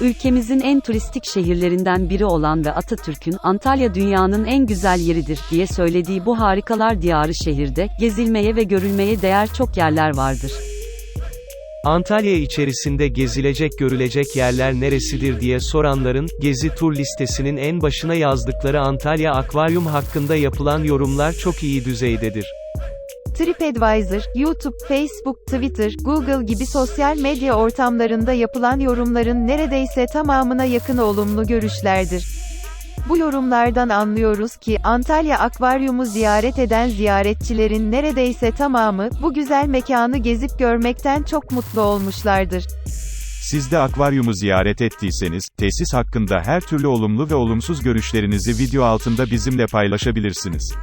Ülkemizin en turistik şehirlerinden biri olan ve Atatürk'ün Antalya dünyanın en güzel yeridir diye söylediği bu harikalar diyarı şehirde gezilmeye ve görülmeye değer çok yerler vardır. Antalya içerisinde gezilecek görülecek yerler neresidir diye soranların, gezi tur listesinin en başına yazdıkları Antalya Akvaryum hakkında yapılan yorumlar çok iyi düzeydedir. TripAdvisor, YouTube, Facebook, Twitter, Google gibi sosyal medya ortamlarında yapılan yorumların neredeyse tamamına yakın olumlu görüşlerdir. Bu yorumlardan anlıyoruz ki, Antalya Akvaryumu ziyaret eden ziyaretçilerin neredeyse tamamı, bu güzel mekanı gezip görmekten çok mutlu olmuşlardır. Siz de akvaryumu ziyaret ettiyseniz, tesis hakkında her türlü olumlu ve olumsuz görüşlerinizi video altında bizimle paylaşabilirsiniz.